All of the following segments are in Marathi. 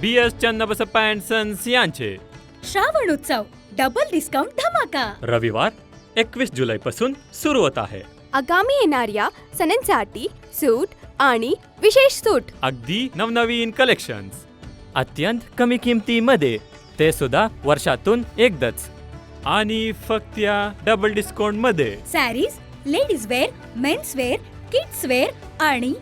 B S Channabasappa and sons यांचे श्रावण उत्सव डबल डिस्काउंट धमाका. रविवार एकवीस जुलैपासून सुरू होत आहे. आगामी येणाऱ्या सणांसाठी सूट आणि विशेष सूट. अगदी नवनवीन कलेक्शन्स अत्यंत कमी किमतीमध्ये ते सुद्धा वर्षातून एकदाच. आणि फक्त या डबल डिस्काउंटमध्ये. Sarees ladies wear mens wear kids wear आणि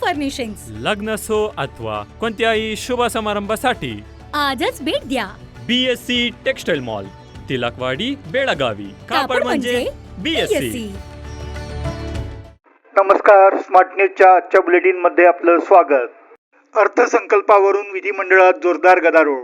फर्निशिंग लग्न असो अथवा कोणत्याही शुभ समारंभासाठी आजच भेट द्या B S C textile mall Tilakwadi Belagavi कापड म्हणजे बी एस सी BSc. नमस्कार स्मार्ट न्यूजच्या आजच्या बुलेटिनमध्ये आपलं स्वागत. अर्थसंकल्पावरून विधिमंडळात जोरदार गदारोळ.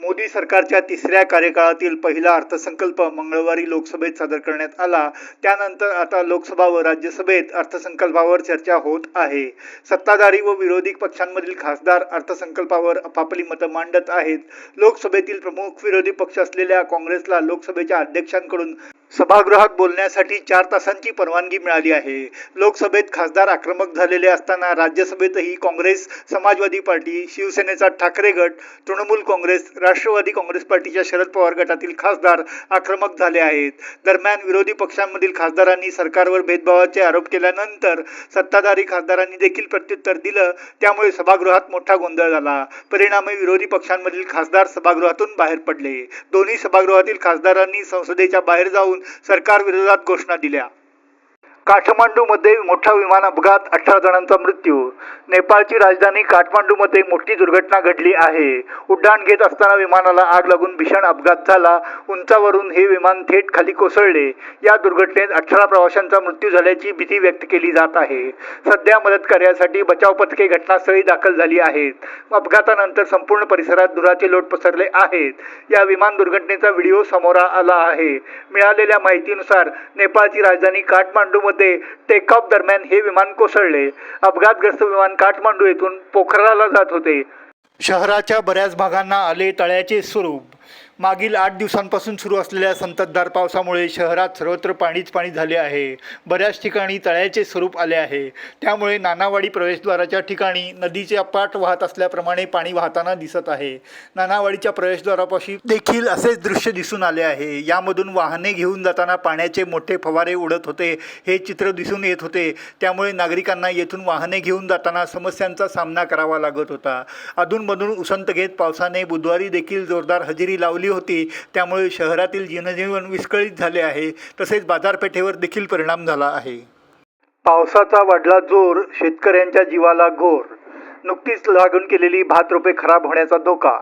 मोदी सरकारच्या तिसऱ्या कार्यकाळातील पहिला अर्थसंकल्प मंगळवारी लोकसभेत सादर करण्यात आला. त्यानंतर आता लोकसभा व राज्यसभेत अर्थसंकल्पावर चर्चा होत आहे. सत्ताधारी व विरोधी पक्षांमधील खासदार अर्थसंकल्पावर आपापली मतं मांडत आहेत. लोकसभेतील प्रमुख विरोधी पक्ष असलेल्या काँग्रेसला लोकसभेच्या अध्यक्षांकडून सभागृहात बोलण्यासाठी चार तासांची परवानगी मिळाली आहे. लोकसभेत खासदार आक्रमक झालेले असताना राज्यसभेतही काँग्रेस समाजवादी पार्टी शिवसेनेचा ठाकरे गट तृणमूल काँग्रेस राष्ट्रवादी काँग्रेस पार्टीच्या शरद पवार गटातील खासदार आक्रमक झाले आहेत. दरम्यान विरोधी पक्षांमधील खासदारांनी सरकारवर भेदभावाचे आरोप केल्यानंतर सत्ताधारी खासदारांनी देखील प्रत्युत्तर दिलं. त्यामुळे सभागृहात मोठा गोंधळ झाला. परिणामी विरोधी पक्षांमधील खासदार सभागृहातून बाहेर पडले. दोन्ही सभागृहातील खासदारांनी संसदेच्या बाहेर जाऊन सरकार विरोधात घोषणा दिल्या. काठमांडूमध्ये मोठा विमान अपघात अठरा जणांचा मृत्यू. नेपाळची राजधानी काठमांडूमध्ये मोठी दुर्घटना घडली आहे. उड्डाण घेत असताना विमानाला आग लागून भीषण अपघात झाला. उंचावरून हे विमान थेट खाली कोसळले. या दुर्घटनेत अठरा प्रवाशांचा मृत्यू झाल्याची भीती व्यक्त केली जात आहे. सध्या मदत कार्यासाठी बचाव पथके घटनास्थळी दाखल झाली आहेत. अपघातानंतर संपूर्ण परिसरात धुराचे लोट पसरले आहेत. या विमान दुर्घटनेचा व्हिडिओ समोर आला आहे. मिळालेल्या माहितीनुसार नेपाळची राजधानी काठमांडूमध्ये टेकऑफ दरम्यान हे विमान कोसळले. अपघातग्रस्त विमान काठमांडू येथून पोखराला जात होते. शहराच्या बऱ्याच भागांना आले तळ्याचे स्वरूप. मागील आठ दिवसांपासून सुरू असलेल्या संततधार पावसामुळे शहरात सर्वत्र पाणीच पाणी झाले आहे. बऱ्याच ठिकाणी तळ्याचे स्वरूप आले आहे. त्यामुळे नानावाडी प्रवेशद्वाराच्या ठिकाणी नदीचे अपाट वाहत असल्याप्रमाणे पाणी वाहताना दिसत आहे. नानावाडीच्या प्रवेशद्वारापाशी देखील असेच दृश्य दिसून आले आहे. यामधून वाहने घेऊन जाताना पाण्याचे मोठे फवारे उडत होते. हे चित्र दिसून येत होते. त्यामुळे नागरिकांना येथून वाहने घेऊन जाताना समस्यांचा सामना करावा लागत होता. अधूनमधून उसंत घेत पावसाने बुधवारी देखील जोरदार हजेरी लावली होती. त्यामुळे शहरातील जनजीवन विस्कळीत झाले आहे. तसेच बाजारपेठेवर देखील परिणाम झाला आहे. पावसाचा वाढला जोर शेतकऱ्यांच्या जीवाला गोर नुकतीच लागून केलेली भात रोपे खराब होण्याचा धोका.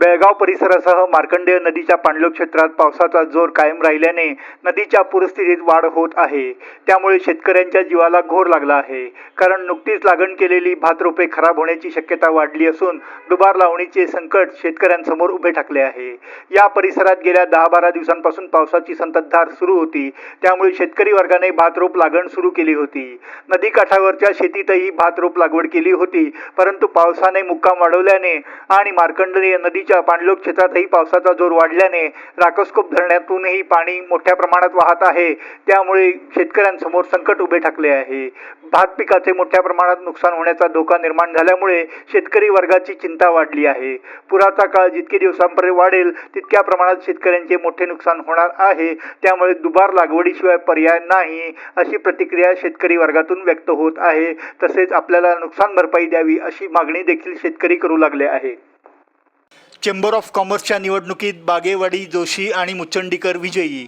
बेळगाव परिसरासह मार्कंडेय नदीच्या पाणलोट क्षेत्रात पावसाचा जोर कायम राहिल्याने नदीच्या पूरस्थितीत वाढ होत आहे. त्यामुळे शेतकऱ्यांच्या जीवाला घोर लागला आहे. कारण नुकतीच लागण केलेली भात रोपे खराब होण्याची शक्यता वाढली असून दुबार लावणीचे संकट शेतकऱ्यांसमोर उभे ठाकले आहे. या परिसरात गेल्या दहा बारा दिवसांपासून पावसाची संततधार सुरू होती. त्यामुळे शेतकरी वर्गाने भातरोप लागण सुरू केली होती. नदीकाठावरच्या शेतीतही भातरोप लागवड केली होती. परंतु पावसाने मुक्काम वाढवल्याने आणि मार्कंडेय नदीच्या नदीच्या पाणलोट क्षेत्रातही पावसाचा जोर वाढल्याने राकोस्कोप धरणातूनही पाणी मोठ्या प्रमाणात वाहत आहे. त्यामुळे शेतकऱ्यांसमोर संकट उभे ठाकले आहे. भात पिकाचे मोठ्या प्रमाणात नुकसान होण्याचा धोका निर्माण झाल्यामुळे शेतकरी वर्गाची चिंता वाढली आहे. पुराचा काळ जितके दिवसांपर्यंत वाढेल तितक्या प्रमाणात शेतकऱ्यांचे मोठे नुकसान होणार आहे. त्यामुळे दुबार लागवडीशिवाय पर्याय नाही अशी प्रतिक्रिया शेतकरी वर्गातून व्यक्त होत आहे. तसेच आपल्याला नुकसान भरपाई द्यावी अशी मागणी देखील शेतकरी करू लागले आहे चेंबर ऑफ कॉमर्सच्या निवडणुकीत बागेवाडी जोशी आणि मुचंडीकर विजयी.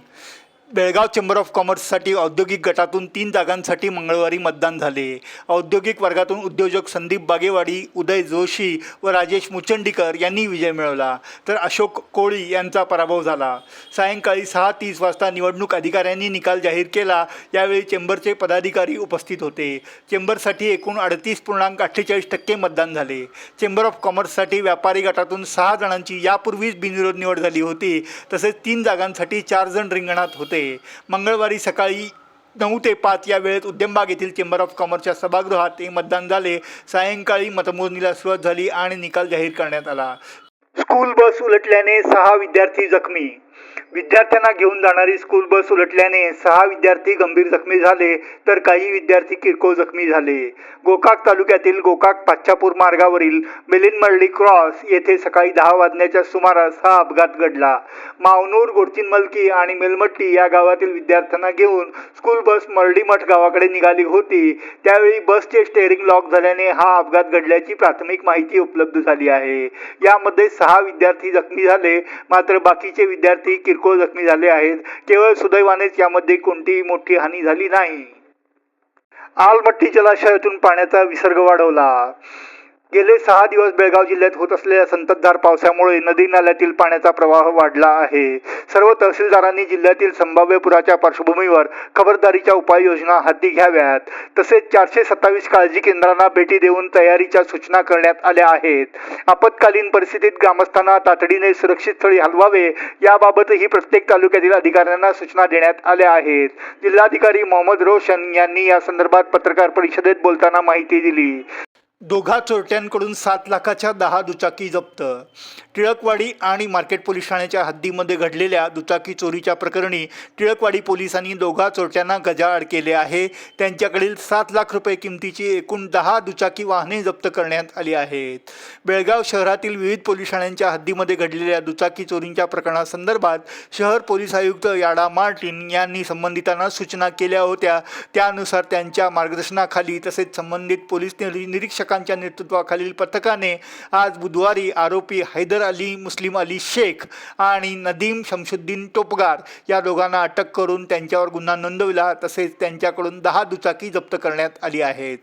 बेळगाव चेंबर ऑफ कॉमर्ससाठी औद्योगिक गटातून तीन जागांसाठी मंगळवारी मतदान झाले. औद्योगिक वर्गातून उद्योजक संदीप बागेवाडी उदय जोशी व राजेश मुचंडीकर यांनी विजय मिळवला. तर अशोक कोळी यांचा पराभव झाला. सायंकाळी सहा तीस वाजता निवडणूक अधिकाऱ्यांनी निकाल जाहीर केला. यावेळी चेंबरचे पदाधिकारी उपस्थित होते. चेंबरसाठी एकूण अडतीस पूर्णांक अठ्ठेचाळीस टक्के मतदान झाले. चेंबर ऑफ कॉमर्ससाठी व्यापारी गटातून सहा जणांची यापूर्वीच बिनविरोध निवड झाली होती. तसेच तीन जागांसाठी चार जण रिंगणात होते. मंगळवारी सकाळी नऊ ते पाच या वेळेत उद्यमबाग येथील चेंबर ऑफ कॉमर्सच्या सभागृहात हे मतदान झाले. सायंकाळी मतमोजणीला सुरुवात झाली आणि निकाल जाहीर करण्यात आला. स्कूल बस उलटल्याने सहा विद्यार्थी जखमी विद्यार्थ्यांना घेऊन जाणारी स्कूल बस उलटल्याने सहा विद्यार्थी गंभीर जखमी झाले तर काही विद्यार्थी किरकोळ जखमी झाले. गोकाक तालुक्यातील गोकाक पाच्छापूर मार्गावरील मिलिंदमल्ली क्रॉस येथे सकाळी दहा वाजण्याच्या सुमारास हा अपघात घडला. मावनूर गोडचिनमलकी आणि मेलमट्टी या गावातील विद्यार्थ्यांना घेऊन स्कूल बस मर्डीमठ गावाकडे निघाली होती. त्यावेळी बसचे स्टेअरिंग लॉक झाल्याने हा अपघात घडल्याची प्राथमिक माहिती उपलब्ध झाली आहे. यामध्ये सहा विद्यार्थी जखमी झाले मात्र बाकीचे विद्यार्थी किरकोळ जखमी झाले आहेत. केवळ सुदैवानेच यामध्ये कोणतीही मोठी हानी झाली नाही. आलमट्टी जलाशयातून पाण्याचा विसर्ग वाढवला. गेले सहा दिवस बेळगाव जिल्ह्यात होत असलेल्या संततधार पावसामुळे नदी नाल्यातील पाण्याचा प्रवाह वाढला आहे. सर्व तहसीलदारांनी जिल्ह्यातील संभाव्य पुराच्या पार्श्वभूमीवर खबरदारीच्या उपाययोजना हाती घ्याव्यात. तसेच चारशे सत्तावीस काळजी केंद्रांना भेटी देऊन तयारीच्या सूचना करण्यात आल्या आहेत. आपत्कालीन परिस्थितीत ग्रामस्थांना तातडीने सुरक्षित स्थळी हलवावे याबाबतही प्रत्येक तालुक्यातील अधिकाऱ्यांना सूचना देण्यात आल्या आहेत. जिल्हाधिकारी मोहम्मद रोशन यांनी या संदर्भात पत्रकार परिषदेत बोलताना माहिती दिली. दोघा चोरट्यांकडून सात लाखाच्या दहा दुचाकी जप्त. टिळकवाडी आणि मार्केट पोलीस ठाण्याच्या हद्दीमध्ये घडलेल्या दुचाकी चोरीच्या प्रकरणी टिळकवाडी पोलिसांनी दोघा चोरट्यांना गजाआड केले आहे. त्यांच्याकडील सात लाख रुपये किमतीची एकूण दहा दुचाकी वाहने जप्त करण्यात आली आहेत. बेळगाव शहरातील विविध पोलीस ठाण्यांच्या हद्दीमध्ये घडलेल्या दुचाकी चोरींच्या प्रकरणासंदर्भात शहर पोलीस आयुक्त याडा मार्टिन यांनी संबंधितांना सूचना केल्या होत्या. त्यानुसार त्यांच्या मार्गदर्शनाखाली तसेच संबंधित पोलीस निरीक्षक निरीक्षकांच्या नेतृत्वाखालील पथकाने आज बुधवारी आरोपी हैदर अली मुस्लिम अली शेख आणि नदीम शमशुद्दीन टोपगार या दोघांना अटक करून त्यांच्यावर गुन्हा नोंदविला. तसेच त्यांच्याकडून दहा दुचाकी जप्त करण्यात आली आहेत.